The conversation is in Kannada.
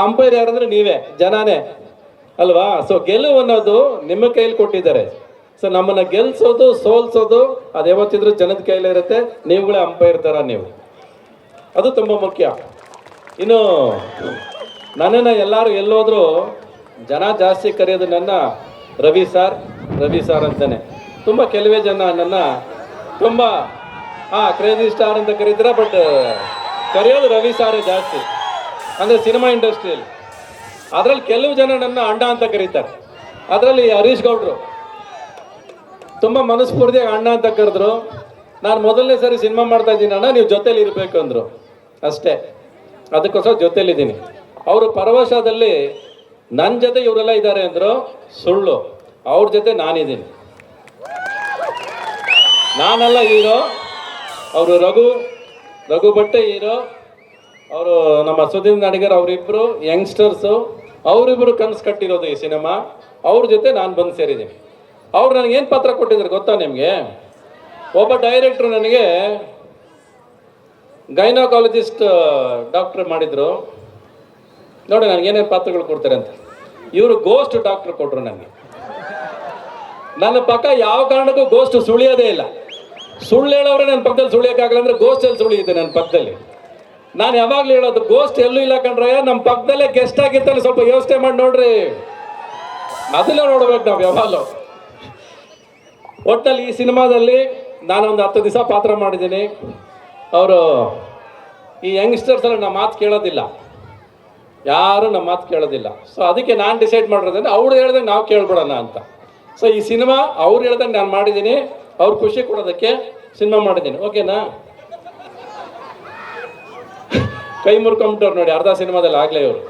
ಅಂಪೈರ್ ಯಾರಂದ್ರೆ ನೀವೇ, ಜನನೇ. ಅಲ್ವಾ? ಸೊ ಗೆಲುವು ಅನ್ನೋದು ನಿಮ್ಮ ಕೈಲಿ ಕೊಟ್ಟಿದ್ದಾರೆ. ಸೊ ನಮ್ಮನ್ನ ಗೆಲ್ಸೋದು, ಸೋಲ್ಸೋದು, ಅದು ಯಾವತ್ತಿದ್ರು ಜನದ ಕೈಯಲ್ಲಿ ಇರುತ್ತೆ. ನೀವುಗಳೇ ಅಂಪೈರ್ ತರ ನೀವು. ಅದು ತುಂಬ ಮುಖ್ಯ. ಇನ್ನು, ನನ್ನನ್ನು ಎಲ್ಲರೂ ಎಲ್ಲೋದ್ರು ಜನ ಜಾಸ್ತಿ ಕರೆಯೋದು ನನ್ನ ರವಿ ಸಾರ್ ರವಿ ಸಾರ್ ಅಂತಾನೆ. ತುಂಬ ಕೆಲವೇ ಜನ ನನ್ನ ತುಂಬ ಹಾಂ ಕ್ರೇಜಿ ಸ್ಟಾರ್ ಅಂತ ಕರೀತೀರ ಬಟ್ ಕರೆಯೋದು ರವಿ ಸಾರೇ ಜಾಸ್ತಿ. ಅಂದರೆ ಸಿನಿಮಾ ಇಂಡಸ್ಟ್ರಿಯಲ್ಲಿ ಅದರಲ್ಲಿ ಕೆಲವು ಜನ ನನ್ನ ಅಣ್ಣ ಅಂತ ಕರೀತಾರೆ. ಅದರಲ್ಲಿ ಹರೀಶ್ ಗೌಡ್ರು. ತುಂಬ ಮನಸ್ಫೂರ್ತಿಯಾಗಿ ಅಣ್ಣ ಅಂತ ಕರೆದ್ರು. ನಾನು ಮೊದಲನೇ ಸರಿ ಸಿನಿಮಾ ಮಾಡ್ತಾ ಇದ್ದೀನಿ ಅಣ್ಣ, ನೀವು ಜೊತೆಲಿ ಇರಬೇಕು ಅಂದರು. ಅಷ್ಟೇ. ಅದಕ್ಕೋಸ್ಕರ ಜೊತೇಲಿದ್ದೀನಿ. ಅವರು ಪರವಶದಲ್ಲಿ ನನ್ನ ಜೊತೆ ಇವರೆಲ್ಲ ಇದ್ದಾರೆ ಅಂದರು, ಸುಳ್ಳು. ಅವ್ರ ಜೊತೆ ನಾನಿದ್ದೀನಿ. ನಾನಲ್ಲ ಹೀರೋ. ಅವರು ರಘು ರಘು ಬಟ್ಟೆ ಹೀರೋ. ಅವರು ನಮ್ಮ ಸುದೀಪ್ ನಾಡಿಗರ್ ಅವರಿಬ್ಬರು ಯಂಗ್ಸ್ಟರ್ಸು ಅವರಿಬ್ಬರು ಕನಸು ಕಟ್ಟಿರೋದು ಈ ಸಿನಿಮಾ. ಅವ್ರ ಜೊತೆ ನಾನು ಬಂದು ಸೇರಿದ್ದೀನಿ. ಅವ್ರು ನನಗೆ ಏನು ಪತ್ರ ಕೊಟ್ಟಿದ್ರು ಗೊತ್ತಾ ನಿಮಗೆ? ಒಬ್ಬ ಡೈರೆಕ್ಟ್ರು ನನಗೆ ಗೈನೋಕಾಲಜಿಸ್ಟ್ ಡಾಕ್ಟರ್ ಮಾಡಿದ್ರು. ನೋಡಿ ನನಗೆ ಏನೇನು ಪಾತ್ರಗಳು ಕೊಡ್ತಾರೆ ಅಂತ. ಇವರು ಗೋಸ್ಟ್ ಡಾಕ್ಟರ್ ಕೊಟ್ಟರು ನನಗೆ. ನನ್ನ ಪಕ್ಕ ಯಾವ ಕಾರಣಕ್ಕೂ ಗೋಸ್ಟ್ ಸುಳಿಯೋದೇ ಇಲ್ಲ. ಸುಳ್ಳು ಹೇಳೋರೆ ನನ್ನ ಪಕ್ಕದಲ್ಲಿ ಸುಳಿಯೋಕ್ಕಾಗಲ್ಲ ಅಂದ್ರೆ ಗೋಸ್ಟಲ್ಲಿ ಸುಳಿಯುತ್ತೆ ನನ್ನ ಪಕ್ಕದಲ್ಲಿ. ನಾನು ಯಾವಾಗಲೂ ಹೇಳೋದು ಗೋಸ್ಟ್ ಎಲ್ಲೂ ಇಲ್ಲ ಕಣ್ರೆ ನಮ್ಮ ಪಕ್ಕದಲ್ಲೇ ಗೆಸ್ಟ್ ಆಗಿರ್ತಾನೆ ಸ್ವಲ್ಪ ಯೋಚನೆ ಮಾಡಿ ನೋಡ್ರಿ. ಅದನ್ನೇ ನೋಡ್ಬೇಕು ನಾವು ಯಾವಾಗಲೂ. ಒಟ್ಟಲ್ಲಿ ಈ ಸಿನಿಮಾದಲ್ಲಿ ನಾನೊಂದು ಹತ್ತು ದಿವಸ ಪಾತ್ರ ಮಾಡಿದ್ದೀನಿ. ಅವರು ಈ ಯಂಗ್ಸ್ಟರ್ಸ್ ಎಲ್ಲ ನಮ್ಮ ಮಾತು ಕೇಳೋದಿಲ್ಲ. ಯಾರು ನಮ್ಮ ಮಾತು ಕೇಳೋದಿಲ್ಲ. ಸೊ ಅದಕ್ಕೆ ನಾನು ಡಿಸೈಡ್ ಮಾಡಿರೋದಂದ್ರೆ ಅವ್ರು ಹೇಳ್ದಂಗೆ ನಾವು ಕೇಳ್ಬಿಡೋಣ ಅಂತ. ಸೊ ಈ ಸಿನಿಮಾ ಅವ್ರು ಹೇಳ್ದಂಗೆ ನಾನು ಮಾಡಿದ್ದೀನಿ. ಅವ್ರು ಖುಷಿ ಕೊಡೋದಕ್ಕೆ ಸಿನಿಮಾ ಮಾಡಿದ್ದೀನಿ. ಓಕೆನಾ ಕೈ ಮುರ್ಕೊಂಬಿಟ್ಟವ್ರು ನೋಡಿ ಅರ್ಧ ಸಿನಿಮಾದಲ್ಲಿ ಆಗಲೇ ಇವರು.